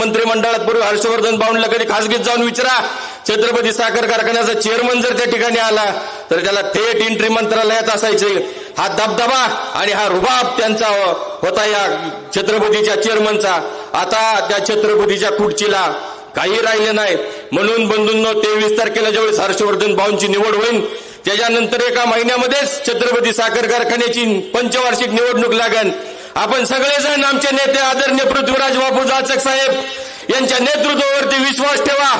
मंत्रिमंडळात पूर्वी हर्षवर्धन बावनला कधी खासगीत जाऊन विचारा? छत्रपती साखर कारखान्याचा चेअरमन जर त्या ठिकाणी आला तर त्याला थेट एंट्री मंत्रालयात असायचे. हा दबदबा आणि हा रुबाब त्यांचा होता या छत्रपतीच्या चेअरमनचा आता त्या छत्रपतीच्या खुर्चीला काही राहिले नाही. म्हणून बंधूंनो तेवीस तारखेला ज्यावेळेस हर्षवर्धन भाऊंची निवड होईल त्याच्यानंतर एका महिन्यामध्येच छत्रपती साखर कारखान्याची पंचवार्षिक निवडणूक लागेल. आपण सगळेजण आमचे नेते आदरणीय पृथ्वीराज बापू जाचक साहेब यांच्या नेतृत्वावरती विश्वास ठेवा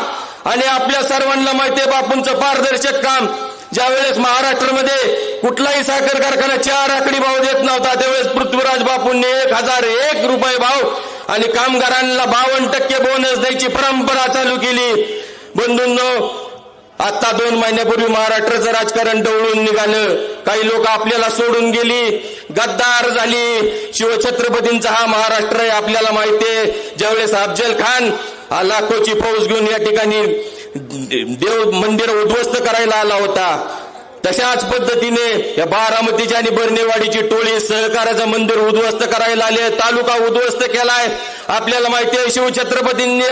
आणि आपल्या सर्वांना माहिती बापूंचं पारदर्शक काम. ज्यावेळेस महाराष्ट्रामध्ये कुठलाही साखर कारखाना चार आकडी भाव देत नव्हता त्यावेळेस पृथ्वीराज बापूंनी एक हजार एक रुपये भाव आणि कामगारांना बावन्न टक्के बोनस द्यायची परंपरा चालू केली. बंधूंनो आता दोन महिन्यापूर्वी महाराष्ट्राचं राजकारण डवळून निघालं. काही लोक आपल्याला सोडून गेली. गद्दार झाली. शिवछत्रपतींचा हा महाराष्ट्र आहे आपल्याला माहितीये ज्यावेळेस अफजल खान हा लाखोची फौज घेऊन या ठिकाणी देव मंदिर उद्ध्वस्त करायला आला होता. तशाच पद्धतीने या बारामतीची आणि बर्नेवाडीची टोळी सहकाराचं मंदिर उद्ध्वस्त करायला आले. तालुका उद्ध्वस्त केलाय. आपल्याला माहिती आहे शिवछत्रपतींनी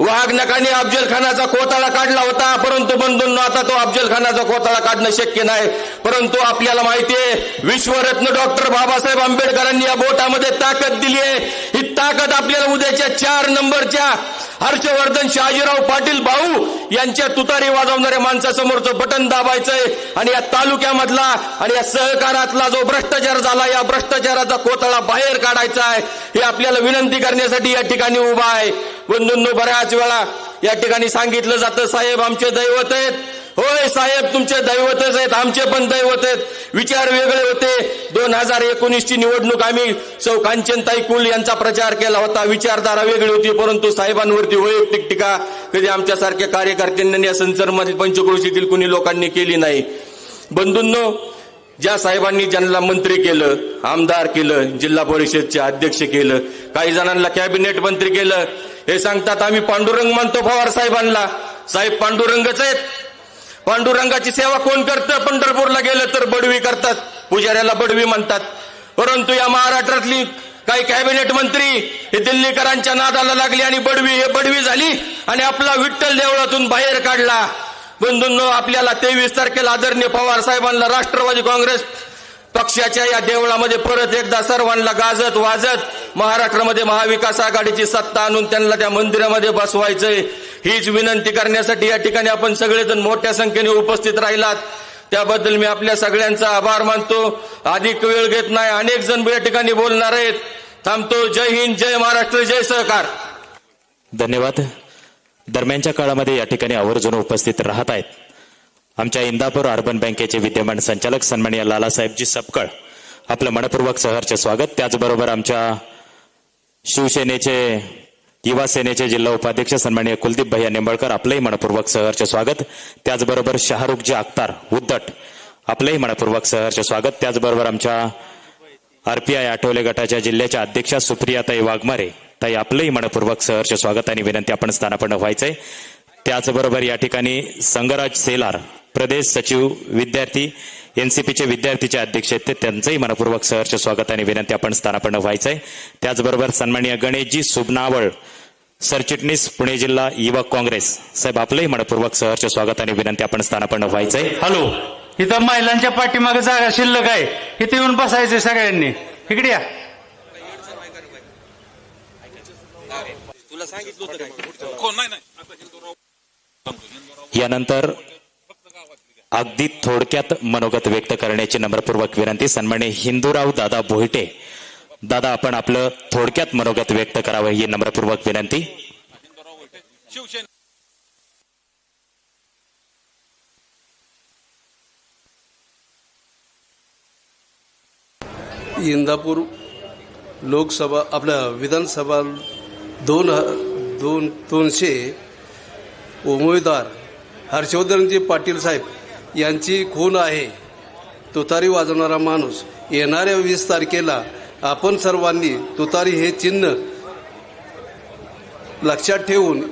वाघनकाने अफजल खानाचा कोताळा काढला होता. परंतु बंधूंना आता तो अफजल खानाचा कोताळा काढणं शक्य नाही. परंतु आपल्याला माहिती आहे विश्वरत्न डॉक्टर बाबासाहेब आंबेडकरांनी या बोटामध्ये ताकद दिली आहे. ही ताकद आपल्याला उद्याच्या चार नंबरच्या हर्षवर्धन शहाजीराव पाटील भाऊ यांच्या तुतारी वाजवणाऱ्या माणसासमोरचं बटन दाबायचंय. आणि या तालुक्यामधला आणि या सहकारातला जो भ्रष्टाचार झाला या भ्रष्टाचाराचा कोतळा बाहेर काढायचा आहे हे आपल्याला विनंती करण्यासाठी या ठिकाणी उभा आहे. बंधूंनो बऱ्याच वेळा या ठिकाणी सांगितलं जातं साहेब आमचे दैवत आहेत. होय साहेब तुमचे दैवतच आहेत आमचे पण दैवत आहेत. विचार वेगळे होते. दोन हजार एकोणीसची निवडणूक आम्ही सौ कांचनताई कुल यांचा प्रचार केला होता. विचारधारा वेगळी होती परंतु साहेबांवरती वैयक्तिक टीका कधी आमच्यासारख्या कार्यकर्त्यांनी या संचरमधील पंचक्रोशीतील कुणी लोकांनी केली नाही. बंधूंनो ज्या साहेबांनी ज्यांना मंत्री केलं आमदार केलं जिल्हा परिषदचे अध्यक्ष केलं काही जणांना कॅबिनेट मंत्री केलं हे सांगतात आम्ही पांडुरंग मानतो पवार साहेबांना. साहेब पांडुरंगच आहेत. पांडुरंगाची सेवा कोण करतं? पंढरपूरला गेलं तर बडवी करतात. पुजाऱ्याला बडवी म्हणतात. परंतु या महाराष्ट्रातली काही कॅबिनेट मंत्री हे दिल्लीकरांच्या नादाला लागली आणि बडवी हे बडवी झाली आणि आपला विठ्ठल देवळातून बाहेर काढला. बंधूंनो आपल्याला तेवीस तारखेला आदरणीय पवार साहेबांना राष्ट्रवादी काँग्रेस पक्षाच्या या देवळामध्ये परत एकदा सर्वांना गाजत वाजत महाराष्ट्रामध्ये महाविकास आघाडीची सत्ता आणून त्यांना त्या मंदिरामध्ये बसवायचंय. हीच विनंती करण्यासाठी या ठिकाणी आपण सगळेजण मोठ्या संख्येने उपस्थित राहिलात. त्याबद्दल मी आपल्या सगळ्यांचा आभार मानतो. अधिक वेळ घेत नाही अनेक जण या ठिकाणी बोलणार आहेत. थांबतो. जय हिंद जय महाराष्ट्र जय सहकार. धन्यवाद. दरम्यानच्या काळामध्ये या ठिकाणी आवर्जून उपस्थित राहत आहेत. आमच्या इंदापूर अर्बन बँकेचे विद्यमान संचालक सन्माननीय लालासाहेबजी सपकळ आपलं मनपूर्वक सहर्ष स्वागत. त्याचबरोबर आमच्या शिवसेनेचे युवा सेनेचे जिल्हा उपाध्यक्ष सन्माननीय कुलदीप भैया निंबळकर आपलंही मनपूर्वक सहर्ष स्वागत. त्याचबरोबर शाहरुखजी अख्तार उद्दट आपलंही मनपूर्वक सहर्ष स्वागत. त्याचबरोबर आमच्या आरपीआय आठवले गटाच्या जिल्ह्याच्या अध्यक्षा सुप्रियाताई वाघमारे ताई आपलंही मनपूर्वक सहर्ष स्वागत आणि विनंती आपण स्थानापन्न व्हायचंय. त्याचबरोबर या ठिकाणी संगराज सेलार प्रदेश सचिव विद्यार्थी एनसीपीचे विद्यार्थीचे अध्यक्ष आहेत ते त्यांचंही मनपूर्वक सहर्ष स्वागत आणि विनंती आपण स्थानापन्न व्हायचंय. त्याचबरोबर सन्माननीय गणेशजी सुबनावळ सरचिटणीस पुणे जिल्हा युवक काँग्रेस. साहेब आपलंही मनपूर्वक सहर्ष स्वागत आणि विनंती आपण स्थानापन्न व्हायचंय. हॅलो इथं महिलांच्या पाठीमागे जागा शिल्लक आहे. इथे येऊन बसायचे सगळ्यांनी. इकडे या. यानंतर अगदी थोडक्यात मनोगत व्यक्त करण्याची नम्रपूर्वक विनंती. सन्मान्य हिंदूराव दादा बोहिटे दादा आपण आपलं थोडक्यात मनोगत व्यक्त करावं ही नम्रपूर्वक विनंती. इंदापूर लोकसभा आपल्या विधानसभा दोन दोन दोनशे उमेदवार हर्षवर्धनजी पाटील साहेब यांची खून आहे. तुतारी वाजवणारा माणूस येणाऱ्या वीस तारखेला आपण सर्वांनी तुतारी हे चिन्ह लक्षात ठेवून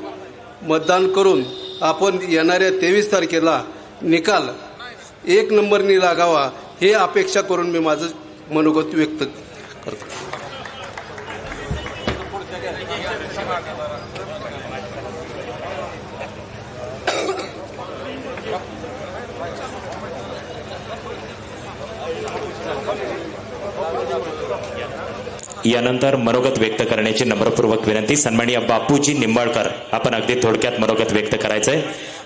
मतदान करून आपण येणाऱ्या तेवीस तारखेला निकाल एक नंबरनी लागावा हे अपेक्षा करून मी माझं मनोगत व्यक्त करतो. यानंतर मनोगत व्यक्त करण्याची नम्रपूर्वक विनंती सन्माननीय बापूजी निंबाळकर. आपण अगदी थोडक्यात मनोगत व्यक्त करायचंय.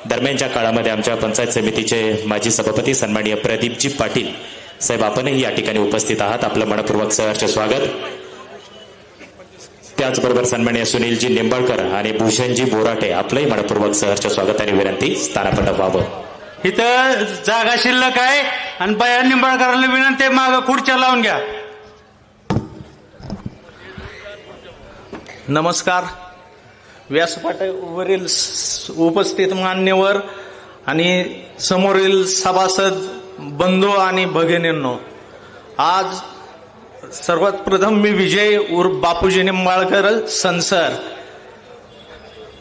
दरम्यानच्या काळामध्ये आमच्या पंचायत समितीचे माजी सभापती सन्माननीय प्रदीपजी पाटील साहेब आपणही या ठिकाणी उपस्थित आहात. आपलं मनपूर्वक सहर्ष स्वागत. त्याचबरोबर सन्माननीय सुनीलजी निंबाळकर आणि भूषणजी बोराटे आपलंही मनपूर्वक सहर्ष स्वागत आणि विनंती स्थानापन्न व्हावं. इथं जागा शिल्लक आहे आणि बया निंबाळकरांना विनंती मागं खुर्च्या लावून घ्या. नमस्कार. व्यासपीठावरील उपस्थित मान्यवर आणि समोरील सभासद बंधू आणि भगिनींनो आज सर्वात प्रथम मी विजय उर्फ बापूजी निंबाळकर संसर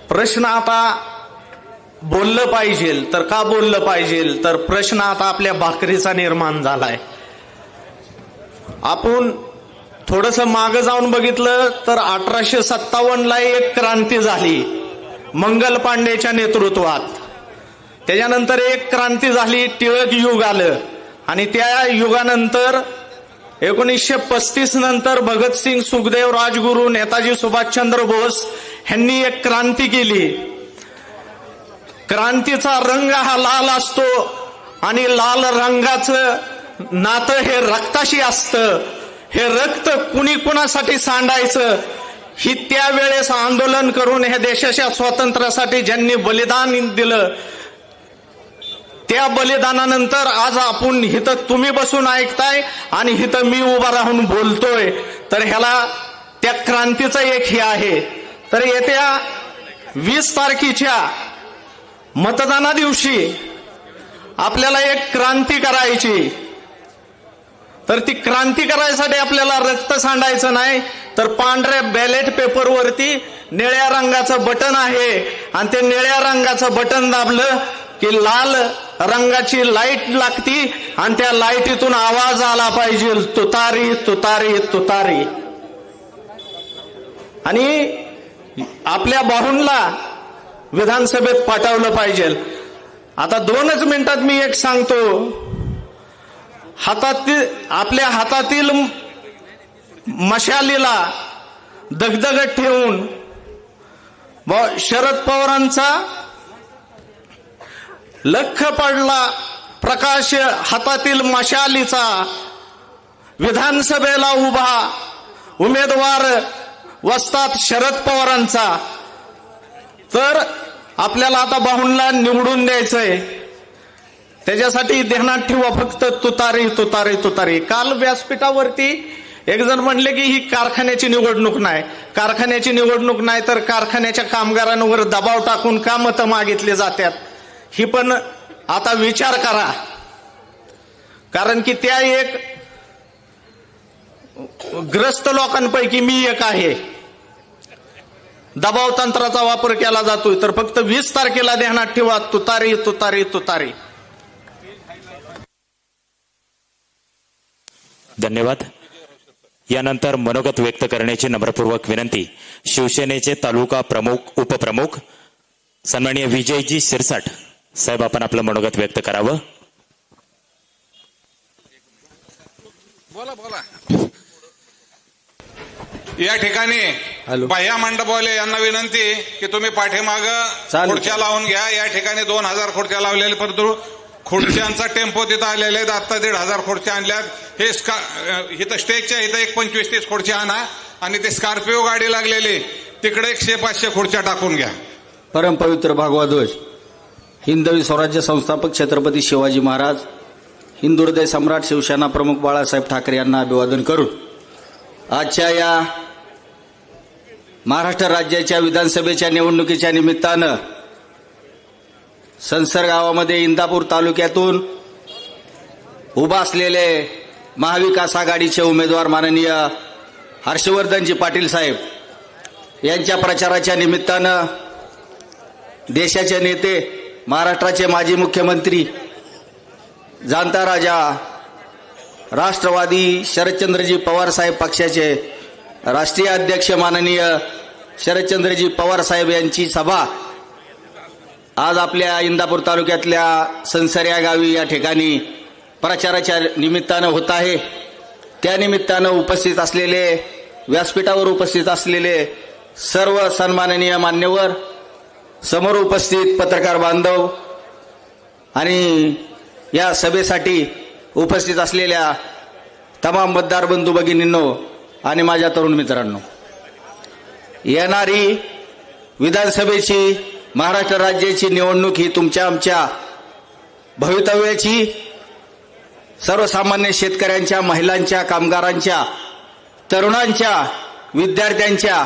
प्रश्न आता बोललं पाहिजे तर का बोललं पाहिजे तर प्रश्न आता आपल्या भाकरीचा निर्माण झालाय. आपण थोडस मागे जाऊन बघितलं तर अठराशे सत्तावन्नला एक क्रांती झाली मंगल पांडेच्या नेतृत्वात. त्याच्यानंतर एक क्रांती झाली टिळक युग आलं. आणि त्या युगानंतर एकोणीसशे पस्तीस नंतर भगतसिंग सुखदेव राजगुरू नेताजी सुभाषचंद्र बोस यांनी एक क्रांती केली. क्रांतीचा रंग हा लाल असतो आणि लाल रंगाचं नातं हे रक्ताशी असतं. हे रक्त कुणी कुणासाठी सांडायचं? ही त्यावेळेस आंदोलन करून हे देशाच्या स्वातंत्र्यासाठी ज्यांनी बलिदान दिलं त्या बलिदानानंतर आज आपण हिथं तुम्ही बसून ऐकताय आणि इथं मी उभा राहून बोलतोय. तर ह्याला त्या क्रांतीचं एक हे आहे. तर येत्या वीस तारखेच्या मतदाना दिवशी आपल्याला एक क्रांती करायची. तर ती क्रांती करायसाठी आपल्याला रक्त सांडायचं नाही तर पांढऱ्या बॅलेट पेपरवरती निळ्या रंगाचं बटन आहे. आणि ते निळ्या रंगाचं बटन दाबलं की लाल रंगाची लाइट लागती आणि त्या लाईटीतून आवाज आला पाहिजे. तुतारी तुतारी तुतारी. आणि आपल्या बाहूंला विधानसभेत पाठवलं पाहिजे. आता दोनच मिनिटात मी एक सांगतो. हातातील आपल्या हातातील मशालीला दगदगत ठेवून शरद पवारांचा लख पडला प्रकाश हातातील मशालीचा. विधानसभेला उभा उमेदवार वसतात शरद पवारांचा. तर आपल्याला आता बाहुंडला निवडून द्यायचंय. त्याच्यासाठी ध्यानात ठेवा फक्त तुतारी तुतारी तुतारी. काल व्यासपीठावरती एक जण म्हणले की ही कारखान्याची निवडणूक नाही. कारखान्याची निवडणूक नाही तर कारखान्याच्या कामगारांवर दबाव टाकून का मतं मागितली जातात. ही पण आता विचार करा. कारण की त्या एक ग्रस्त लोकांपैकी मी एक आहे. दबाव तंत्राचा वापर केला जातोय. तर फक्त वीस तारखेला ध्यानात ठेवा. तुतारी तुतारी तुतारी. धन्यवाद. यानंतर मनोगत व्यक्त करण्याची नम्रपूर्वक विनंती. शिवसेनेचे तालुका प्रमुख उपप्रमुख सन्माननीय विजयजी शिरसाट. साहेब आपण आपलं मनोगत व्यक्त करावं. बोला बोला. या ठिकाणी हॅलो. बाह्या मंडपवाले यांना विनंती की तुम्ही पाठीमाग. खुर्च्या लावून घ्या. या ठिकाणी दोन हजार खुर्च्या लावलेल्या परंतु खुर्च्यांचा टेम्पो तिथं आलेले आहेत आता दीड हजार खुर्च्या आणल्यात. हे इथं स्टेजच्या इथं एक पंचवीस तीस खुर्च्या आणा आणि ते स्कॉर्पिओ गाडी लागलेली. तिकडे एकशे पाचशे खुर्च्या टाकून घ्या. परमपवित्र भागवा ध्वज. हिंदवी स्वराज्य संस्थापक छत्रपती शिवाजी महाराज हिंदू हृदय सम्राट शिवसेना प्रमुख बाळासाहेब ठाकरे यांना अभिवादन करून आजच्या या महाराष्ट्र राज्याच्या विधानसभेच्या निवडणुकीच्या निमित्तानं संसर गावामध्ये इंदापूर तालुक्यातून उभा असलेले महाविकास आघाडीचे उमेदवार माननीय हर्षवर्धनजी पाटील साहेब यांच्या प्रचाराच्या निमित्तानं देशाचे नेते महाराष्ट्राचे माजी मुख्यमंत्री जाणता राजा राष्ट्रवादी शरदचंद्रजी पवार साहेब पक्षाचे राष्ट्रीय अध्यक्ष माननीय शरदचंद्रजी पवार साहेब यांची सभा आज आपल्या इंदापूर तालुक्यातल्या संसर या गावी या ठिकाणी प्रचाराच्या निमित्तानं होत आहे. त्या निमित्तानं उपस्थित असलेले व्यासपीठावर उपस्थित असलेले सर्व सन्माननीय मान्यवर समोर उपस्थित पत्रकार बांधव आणि या सभेसाठी उपस्थित असलेल्या तमाम मतदार बंधू भगिनींनो आणि माझ्या तरुण मित्रांनो येणारी विधानसभेची महाराष्ट्र राज्याची निवडणूक ही तुमच्या आमच्या भवितव्याची सर्वसामान्य शेतकऱ्यांच्या महिलांच्या कामगारांच्या तरुणांच्या विद्यार्थ्यांच्या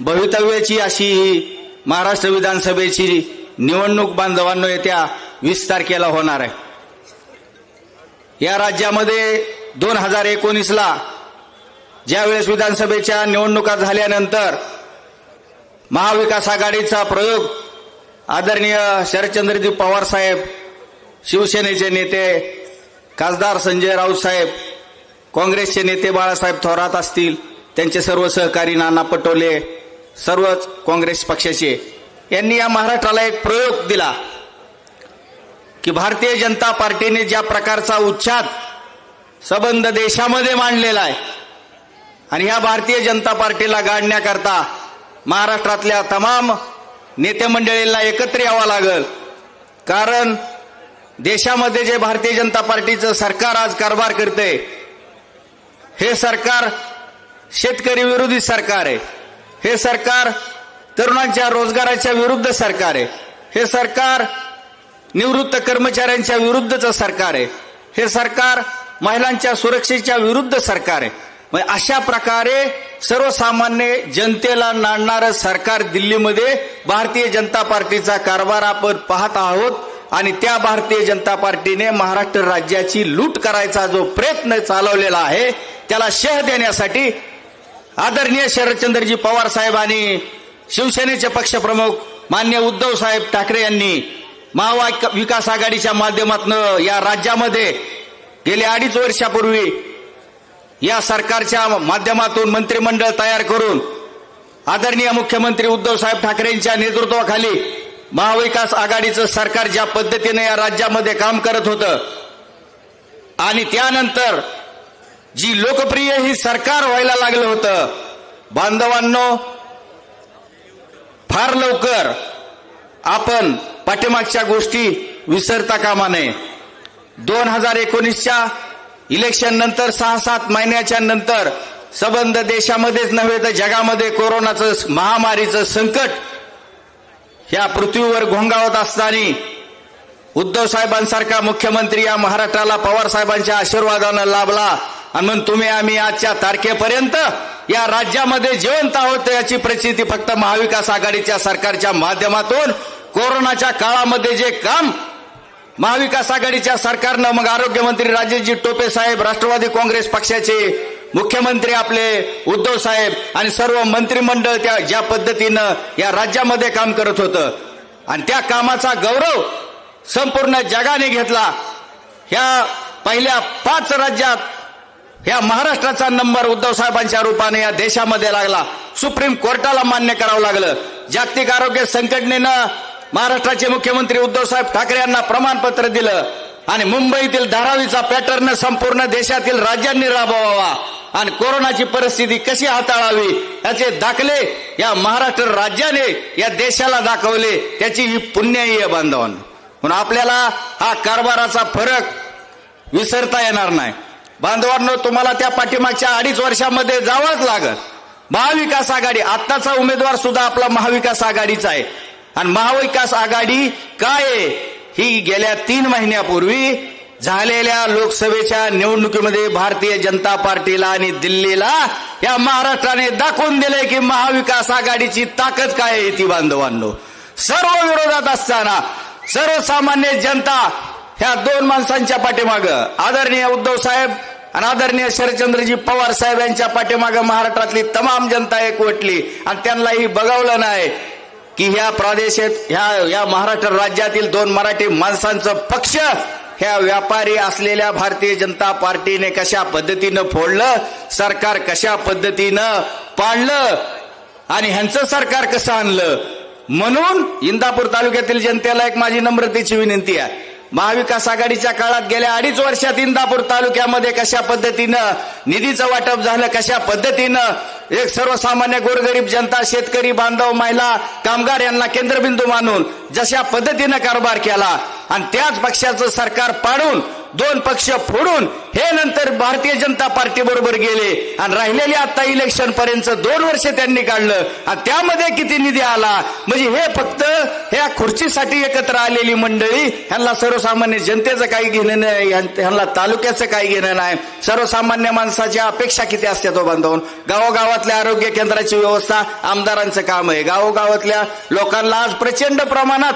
भवितव्याची अशी ही महाराष्ट्र विधानसभेची निवडणूक बांधवांनो येत्या वीस तारखेला होणार आहे. या राज्यामध्ये दोन हजार एकोणीसला ज्यावेळेस विधानसभेच्या निवडणुका झाल्यानंतर महाविकास आघाडीचा प्रयोग आदरणीय शरदचंद्रजी पवार साहेब शिवसेनेचे नेते खासदार संजय राऊत साहेब काँग्रेसचे नेते बाळासाहेब थोरात असतील त्यांचे सर्व सहकारी नाना पटोले सर्वच काँग्रेस पक्षाचे यांनी या महाराष्ट्राला एक प्रयोग दिला की भारतीय जनता पार्टीने ज्या प्रकारचा उच्छाद संबंध देशामध्ये मांडलेला आहे आणि ह्या भारतीय जनता पार्टीला गाडण्याकरता महाराष्ट्रातल्या तमाम नेते मंडळींना एकत्र यावं लागल. कारण देशामध्ये जे भारतीय जनता पार्टीचं सरकार आज कारभार करते हे सरकार शेतकरी विरोधी सरकार आहे. हे सरकार तरुणांच्या रोजगाराच्या विरुद्ध सरकार आहे. हे सरकार निवृत्त कर्मचाऱ्यांच्या विरुद्धचं सरकार आहे. हे सरकार महिलांच्या सुरक्षेच्या विरुद्ध सरकार आहे. म्हणजे अशा प्रकारे सर्वसामान्य जनतेला नाडणारं सरकार दिल्लीमध्ये भारतीय जनता पार्टीचा कारभार आपण पाहत आहोत आणि त्या भारतीय जनता पार्टीने महाराष्ट्र राज्याची लूट करायचा जो प्रयत्न चालवलेला आहे त्याला शह देण्यासाठी आदरणीय शरदचंद्रजी पवार साहेब आणि शिवसेनेचे पक्षप्रमुख मान्य उद्धव साहेब ठाकरे यांनी महाविकास आघाडीच्या माध्यमातून या राज्यामध्ये गेले अडीच वर्षापूर्वी या सरकारच्या माध्यमातून मंत्रिमंडळ तयार करून आदरणीय मुख्यमंत्री उद्धव साहेब ठाकरेंच्या नेतृत्वाखाली महाविकास आघाडीचं सरकार ज्या पद्धतीने या राज्यामध्ये काम करत होतं आणि त्यानंतर जी लोकप्रिय ही सरकार व्हायला लागलं होतं. बांधवांनो फार लवकर आपण पाठीमागच्या गोष्टी विसरता कामा नये. दोन हजार एकोणीसच्या इलेक्शन नंतर सहा सात महिन्याच्या नंतर संबंध देशामध्येच नव्हे तर जगामध्ये कोरोनाचं महामारीचं संकट ह्या पृथ्वीवर घोंगावत असताना उद्धव साहेबांसारखा मुख्यमंत्री या महाराष्ट्राला पवार साहेबांच्या आशीर्वादानं लाभला. आणि म्हणून तुम्ही आम्ही आजच्या तारखेपर्यंत या राज्यामध्ये जिवंत आहोत याची प्रचिती फक्त महाविकास आघाडीच्या सरकारच्या माध्यमातून कोरोनाच्या काळामध्ये जे काम महाविकास आघाडीच्या सरकारनं मग आरोग्यमंत्री राजेशजी टोपे साहेब राष्ट्रवादी काँग्रेस पक्षाचे मुख्यमंत्री आपले उद्धव साहेब आणि सर्व मंत्रिमंडळ त्या ज्या पद्धतीनं या राज्यामध्ये काम करत होतं. आणि त्या कामाचा गौरव संपूर्ण जगाने घेतला. ह्या पहिल्या पाच राज्यात या महाराष्ट्राचा नंबर उद्धव साहेबांच्या रूपाने या देशामध्ये लागला. सुप्रीम कोर्टाला मान्य करावं लागलं. जागतिक आरोग्य संघटनेनं महाराष्ट्राचे मुख्यमंत्री उद्धव साहेब ठाकरे यांना प्रमाणपत्र दिलं. आणि मुंबईतील धारावीचा पॅटर्न संपूर्ण देशातील राज्यांनी राबवावा. आणि कोरोनाची परिस्थिती कशी हाताळावी याचे दाखले या महाराष्ट्र राज्याने या देशाला दाखवले. त्याची ही पुण्याय बांधवान. म्हणून आपल्याला हा कारभाराचा फरक विसरता येणार नाही. बांधवांनो तुम्हाला त्या पाठीमागच्या अडीच वर्षामध्ये जावंच लागत महाविकास आघाडी आत्ताचा उमेदवार सुद्धा आपला महाविकास आघाडीचा आहे. आणि महाविकास आघाडी काय आहे? ही गेल्या तीन महिन्यापूर्वी झालेल्या लोकसभेच्या निवडणुकीमध्ये भारतीय जनता पार्टीला आणि दिल्लीला या महाराष्ट्राने दाखवून दिले की महाविकास आघाडीची ताकद काय आहे ती बांधवांनो. सर्व विरोधात असताना सर्वसामान्य जनता ह्या दोन माणसांच्या पाठीमाग. आदरणीय उद्धव साहेब आणि आदरणीय शरदचंद्रजी पवार साहेब यांच्या पाठीमागे महाराष्ट्रातली तमाम जनता एकवटली. आणि त्यांनाही बघावलं नाही की ह्या प्रादेशिक ह्या या महाराष्ट्र राज्यातील दोन मराठी माणसांचं पक्ष ह्या व्यापारी असलेल्या भारतीय जनता पार्टीने कशा पद्धतीनं फोडलं सरकार कशा पद्धतीनं पाडलं आणि ह्यांचं सरकार कसं आणलं? म्हणून इंदापूर तालुक्यातील जनतेला एक माझी नम्रतेची विनंती आहे. महाविकास आघाडीच्या काळात गेल्या अडीच वर्षात इंदापूर तालुक्यामध्ये कशा पद्धतीनं निधीचं वाटप झालं कशा पद्धतीनं एक सर्वसामान्य गोरगरीब जनता शेतकरी बांधव महिला कामगार यांना केंद्रबिंदू मानून जशा पद्धतीनं कारभार केला आणि त्याच पक्षाचं सरकार पाडून दोन पक्ष फोडून हे नंतर भारतीय जनता पार्टी बरोबर गेले. आणि राहिलेले आता इलेक्शन पर्यंत दोन वर्ष त्यांनी काढलं. आणि त्यामध्ये किती निधी आला? म्हणजे हे फक्त ह्या खुर्चीसाठी एकत्र आलेली मंडळी ह्यांना सर्वसामान्य जनतेचं काही घेणं नाही ह्यांना तालुक्याचं काही घेणं नाही. सर्वसामान्य माणसाच्या अपेक्षा किती असतात हो तो बांधवून? गावोगावातल्या आरोग्य केंद्राची व्यवस्था आमदारांचं काम आहे. गावोगावातल्या लोकांना आज प्रचंड प्रमाणात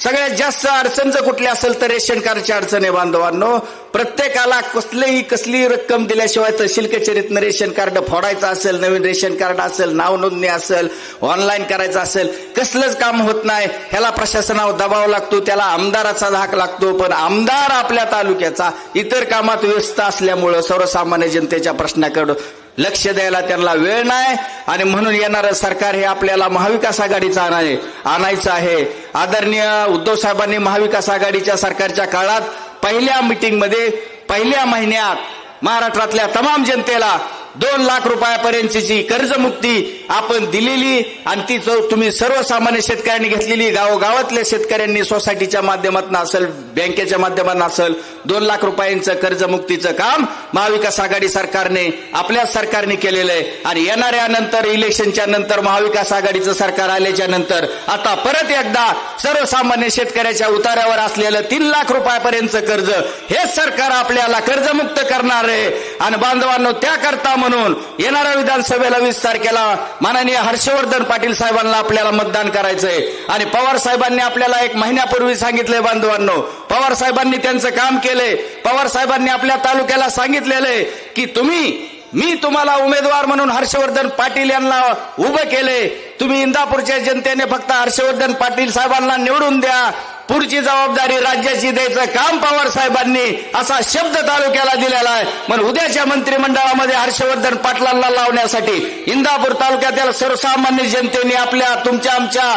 सगळ्यात जास्त अडचण जर कुठली असेल तर रेशन कार्डची अडचण आहे बांधवांनो प्रत्येकाला कसलीही कसली रक्कम दिल्याशिवाय तहसील कचेरीतनं रेशन कार्ड फोडायचं असेल नवीन रेशन कार्ड असेल नाव नोंदणी असेल ऑनलाईन करायचं असेल कसलंच काम होत नाही. ह्याला प्रशासनावर दबाव लागतो त्याला आमदाराचा धाक लागतो पण आमदार आपल्या तालुक्याचा इतर कामात व्यस्त असल्यामुळं सर्वसामान्य जनतेच्या प्रश्नाकडं लक्ष द्यायला त्यांना वेळ नाही. आणि म्हणून येणारं सरकार हे आपल्याला महाविकास आघाडीचं आणाय आणायचं आहे. आदरणीय उद्धव साहेबांनी महाविकास आघाडीच्या सरकारच्या काळात पहिल्या मिटिंगमध्ये पहिल्या महिन्यात महाराष्ट्रातल्या तमाम जनतेला दोन लाख रुपयापर्यंतची कर्जमुक्ती आपण दिलेली आणि ती तुम्ही सर्वसामान्य शेतकऱ्यांनी घेतलेली. गावोगावातल्या शेतकऱ्यांनी सोसायटीच्या माध्यमातून असेल बँकेच्या माध्यमातून असेल दोन लाख रुपयांचं कर्जमुक्तीचं काम महाविकास आघाडी सरकारने आपल्या सरकारने केलेलं आहे. आणि येणाऱ्या नंतर इलेक्शनच्या नंतर महाविकास आघाडीचं सरकार आल्याच्यानंतर आता परत एकदा सर्वसामान्य शेतकऱ्याच्या उतार्यावर असलेलं तीन लाख रुपयापर्यंतचं कर्ज हेच सरकार आपल्याला कर्जमुक्त करणार आहे. आणि बांधवांनो त्याकरता म्हणून येणाऱ्या विधानसभेला वीस तारखेला माननीय हर्षवर्धन पाटील साहेबांना आपल्याला मतदान करायचंय. आणि पवार साहेबांनी आपल्याला एक महिन्यापूर्वी सांगितले बांधवांनो. पवार साहेबांनी त्यांचं काम केले पवार साहेबांनी आपल्या तालुक्याला सांगितलेले की तुम्ही मी तुम्हाला उमेदवार म्हणून हर्षवर्धन पाटील यांना उभं केले तुम्ही इंदापूरच्या जनतेने फक्त हर्षवर्धन पाटील साहेबांना निवडून द्या. पुढची जबाबदारी राज्याची द्यायचं काम पवार साहेबांनी असा शब्द तालुक्याला दिलेला आहे. पण उद्याच्या मंत्रिमंडळामध्ये हर्षवर्धन पाटलांना लावण्यासाठी इंदापूर तालुक्यातील सर्वसामान्य जनतेने आपल्या तुमच्या आमच्या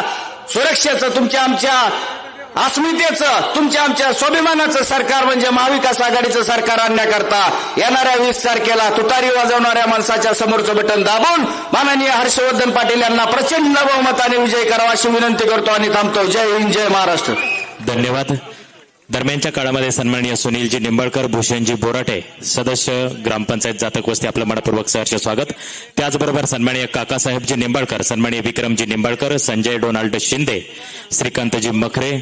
सुरक्षेचं तुमच्या आमच्या अस्मितेचं तुमच्या आमच्या स्वाभिमानाचं सरकार म्हणजे महाविकास आघाडीचं सरकार आणण्याकरता येणाऱ्या वीस तारखेला तुतारी वाजवणाऱ्या माणसाच्या समोरचं बटन दाबून माननीय हर्षवर्धन पाटील यांना प्रचंड बहुमताने विजय करावा अशी विनंती करतो आणि थांबतो. जय हिंद जय महाराष्ट्र. धन्यवाद. दरम्यानच्या काळामध्ये सन्माननीय सुनीलजी निंबाळकर भूषणजी बोराटे सदस्य ग्रामपंचायत जातक वस्ती आपलं मनपूर्वक सहर्ष स्वागत. त्याचबरोबर सन्माननीय काकासाहेबजी निंबाळकर सन्माननीय विक्रमजी निंबाळकर संजय डोनाल्ड शिंदे श्रीकांतजी मखरे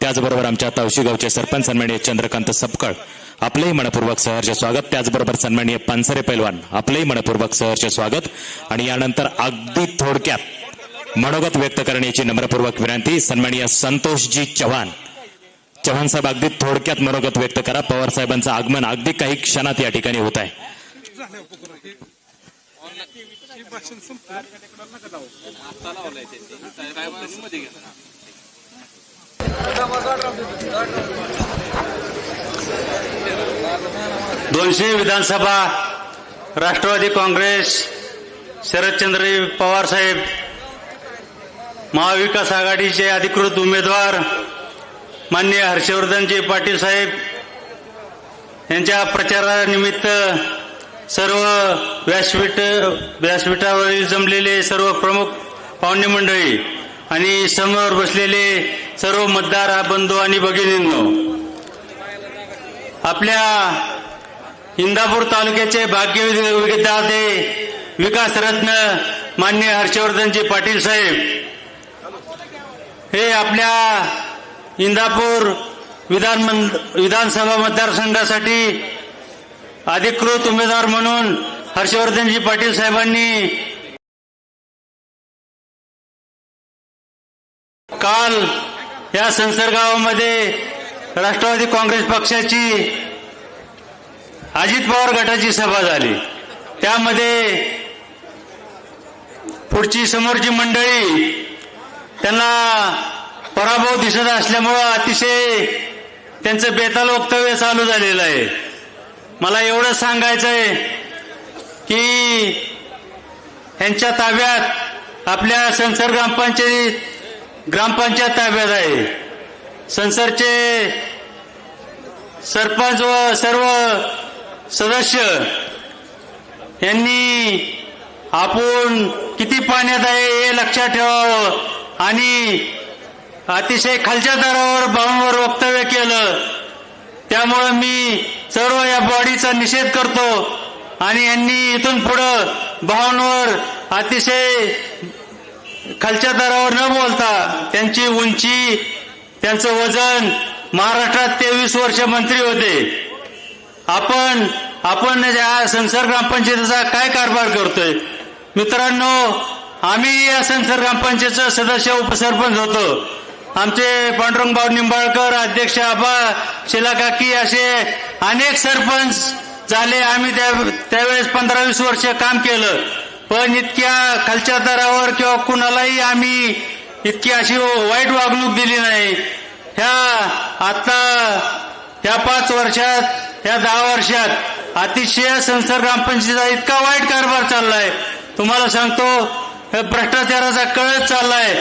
त्याचबरोबर आमच्या तावशीगावचे सरपंच सन्माननीय चंद्रकांत सपकाळ आपलंही मनपूर्वक सहर्ष स्वागत. त्याचबरोबर सन्माननीय पानसरे पैलवान आपलंही मनपूर्वक सहर्ष स्वागत. आणि यानंतर अगदी थोडक्यात मनोगत व्यक्त करण्याची नम्रपूर्वक विनंती सन्माननीय संतोषजी चव्हाण. चव्हाण साहेब अगदी थोडक्यात मनोगत व्यक्त करा. पवार साहेबांचं आगमन अगदी काही क्षणात या ठिकाणी होत आहे. दोनशे विधानसभा राष्ट्रवादी काँग्रेस शरदचंद्र पवार साहेब महाविकास आघाडीचे अधिकृत उमेदवार माननीय हर्षवर्धनजी पाटील साहेब यांच्या प्रचारानिमित्त सर्व व्यासपीठ व्यासपीठावरील जमलेले सर्व प्रमुख पाहुणे मंडळी आणि समोर बसलेले सर्व मतदार बंधू आणि भगिनींनो आपल्या इंदापूर तालुक्याचे भाग्य विधाते विकास रत्न मान्य हर्षवर्धनजी पाटील साहेब हे आपल्या इंदापूर विधान विधानसभा मतदारसंघासाठी अधिकृत उमेदवार म्हणून हर्षवर्धनजी पाटील साहेबांनी काल या संसर्गावामध्ये राष्ट्रवादी काँग्रेस पक्षाची अजित पवार गटाची सभा झाली. त्यामध्ये पुढची समोरची मंडळी त्यांना पराभव दिसत असल्यामुळं अतिशय त्यांचं बेताल वक्तव्य चालू झालेलं आहे. मला एवढं सांगायचं आहे की यांच्या ताब्यात आपल्या संसर ग्रामपंचायत ग्रामपंचायत ताब्यात आहे. संसरचे सरपंच व सर्व सदस्य यांनी आपण किती पाण्यात आहे हे लक्षात ठेवावं आणि अतिशय खालच्या दरावर भावांवर वक्तव्य केलं. त्यामुळं मी सर्व या बॉडीचा निषेध करतो आणि यांनी इथून पुढं भावांवर अतिशय खालच्या दरावर न बोलता त्यांची उंची त्यांचं वजन महाराष्ट्रात तेवीस वर्ष मंत्री होते. आपण आपण या संसद ग्रामपंचायतीचा काय कारभार करतोय? मित्रांनो आम्ही या संसार ग्रामपंचायतचं सदस्य उपसरपंच होतो. आमचे पांडुरंगभाऊ निंबाळकर अध्यक्ष आबा शिलाकाकी असे अनेक सरपंच झाले. आम्ही त्या त्यावेळेस पंधरा वीस वर्ष काम केलं. पण इतक्या खालच्या दरावर किंवा कुणालाही आम्ही इतकी अशी वाईट वागणूक दिली नाही. ह्या आता ह्या पाच वर्षात ह्या दहा वर्षात अतिशय संसद ग्रामपंचायतीचा इतका वाईट कारभार चाललाय. तुम्हाला सांगतो भ्रष्टाचाराचा कळच चाललाय.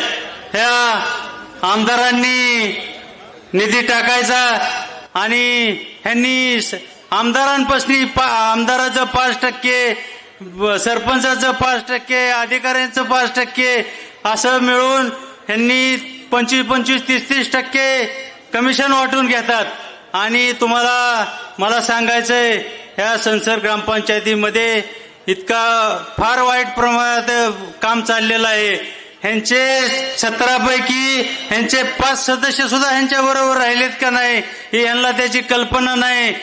ह्या आमदारांनी निधी टाकायचा आणि ह्यांनी स- पा- आमदाराचं पाच टक्के सरपंचाचं पाच टक्के अधिकाऱ्यांचं पाच टक्के असं मिळून ह्यांनी पंचवीस पंचवीस तीस तीस टक्के कमिशन वाटून घेतात. आणि तुम्हाला मला सांगायचंय ह्या संसर ग्रामपंचायतीमध्ये इतका फार वाईट प्रमाणात काम चाललेलं आहे. ह्यांचे सतरापैकी ह्यांचे पाच सदस्य सुद्धा ह्यांच्या बरोबर राहिलेत का नाही हे ह्यांना त्याची कल्पना नाही.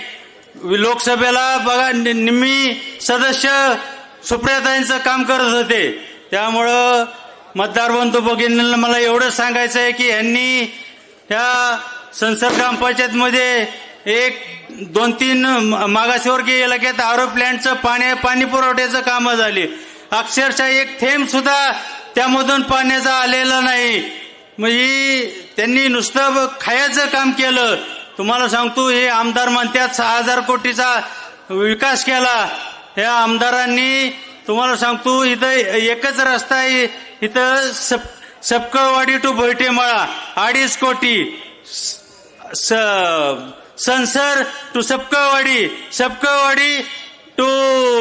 लोकसभेला बघा नि- निम्मी सदस्य सुप्रियाताईंचं काम करत होते. त्यामुळं मतदार बंधू भगिनींना मला एवढं सांगायचं आहे की ह्यांनी ह्या संसद ग्रामपंचायतमध्ये एक दोन तीन मागासवर्गीय इलाक्यात आरो प्लॅन्टचं पाणी पाणी पुरवठ्याचं कामं झाली. अक्षरशः एक थेंब सुद्धा त्यामधून पाण्याचा आलेला नाही. म्हणजे त्यांनी नुसतं खायचं काम केलं. तुम्हाला सांगतो हे आमदार म्हणतात सहा हजार कोटीचा विकास केला. या आमदारांनी तुम्हाला सांगतो इथं एकच रस्ता आहे. इथं सप सपकळवाडी टू भैटेमाळा अडीच कोटी. स- संसर टू सपकळवाडी सपकळवाडी टू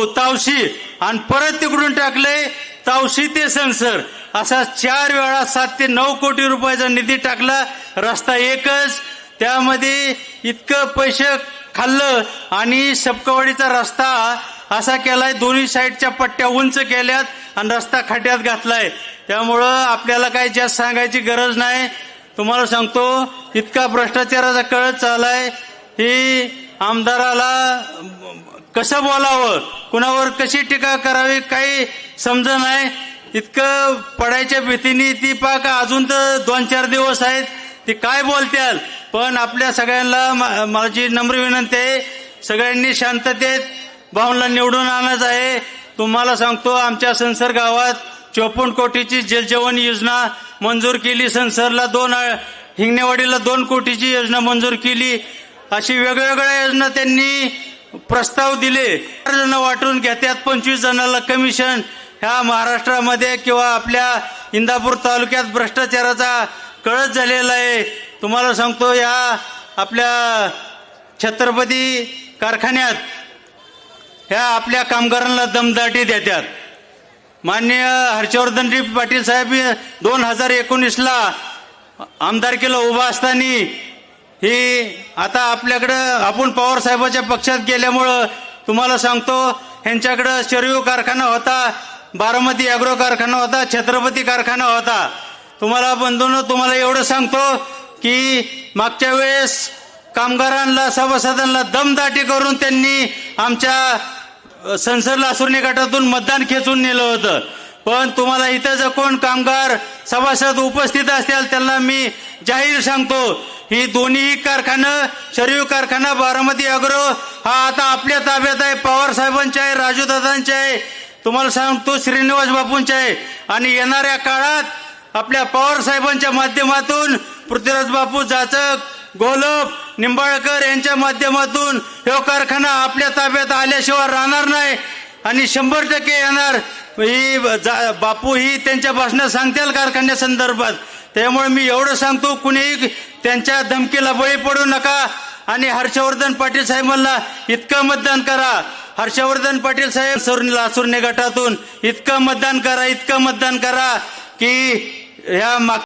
तावशी. आणि परत तिकडून टाकले तावशी ते संसर असा चार वेळा सात ते नऊ कोटी रुपयाचा निधी टाकला. रस्ता एकच. त्यामध्ये इतकं पैसे खाल्लं आणि सपकवाडीचा रस्ता असा केलाय दोन्ही साईडच्या पट्ट्या उंच केल्यात आणि रस्ता खड्ड्यात घातलाय. त्यामुळं आपल्याला काही जास्त सांगायची गरज नाही. तुम्हाला सांगतो इतका भ्रष्टाचाराचा कळत चालाय. ही आमदाराला कसं बोलावं? कुणावर कशी टीका करावी? काही समज नाही. इतकं पडायच्या भीतीने ती पाक अजून तर दोन चार दिवस आहेत. ती काय बोलत्याल? पण आपल्या सगळ्यांना मा- माझी नम्र विनंती आहे. सगळ्यांनी शांततेत भाऊंना निवडून आणायचं आहे. तुम्हाला सांगतो आमच्या संसर गावात चोपन्न कोटीची जलजीवन योजना मंजूर केली. संसरला दोन हिंगणेवाडीला दोन कोटीची योजना मंजूर केली. अशी वेगवेगळ्या योजना त्यांनी प्रस्ताव दिले. चार जण वाटून घेतात पंचवीस जणांना कमिशन ह्या महाराष्ट्रामध्ये किंवा आपल्या इंदापूर तालुक्यात भ्रष्टाचाराचा कळत झालेला आहे. तुम्हाला सांगतो या आपल्या छत्रपती कारखान्यात ह्या आपल्या कामगारांना दमदाटी देतात. माननीय हर्षवर्धनजी पाटील साहेब दोन हजार एकोणीसला आमदारकीला उभा असताना ही आता आपल्याकडं आपण पवार साहेबाच्या पक्षात गेल्यामुळं तुम्हाला सांगतो ह्यांच्याकडं शरीव कारखाना होता बारामती अॅग्रो कारखाना होता छत्रपती कारखाना होता. तुम्हाला बंधून तुम्हाला एवढं सांगतो की मागच्या वेळेस कामगारांना सभासदांना दमदाटी करून त्यांनी आमच्या संसद लासुर्णी गटातून मतदान खेचून नेलं होतं. पण तुम्हाला इथं जर कोण कामगार सभासद उपस्थित असतील त्यांना मी जाहीर सांगतो ही दोन्ही कारखानं शरीर कारखाना बारामती अग्रो हा आता आपल्या ताब्यात आहे पवार साहेबांचा आहे राजूदादांचे आहे तुम्हाला सांगतो श्रीनिवास बापूंचा आहे. आणि येणाऱ्या काळात आपल्या पवार साहेबांच्या माध्यमातून पृथ्वीराज बापू जाचक गोलप निंबाळकर यांच्या माध्यमातून हा कारखाना आपल्या ताब्यात आल्याशिवाय राहणार नाही आणि शंभर टक्के येणार. ही जा- बापू ही त्यांच्या भाषणात सांगतील कारखान्यासंदर्भात त्यामुळे मी एवढं सांगतो कुणीही त्यांच्या धमकीला बळी पडू नका आणि हर्षवर्धन पाटील साहेबांना इतकं मतदान करा. हर्षवर्धन पाटील साहेब सर गटातून इतकं मतदान करा इतकं मतदान करा की ह्या माग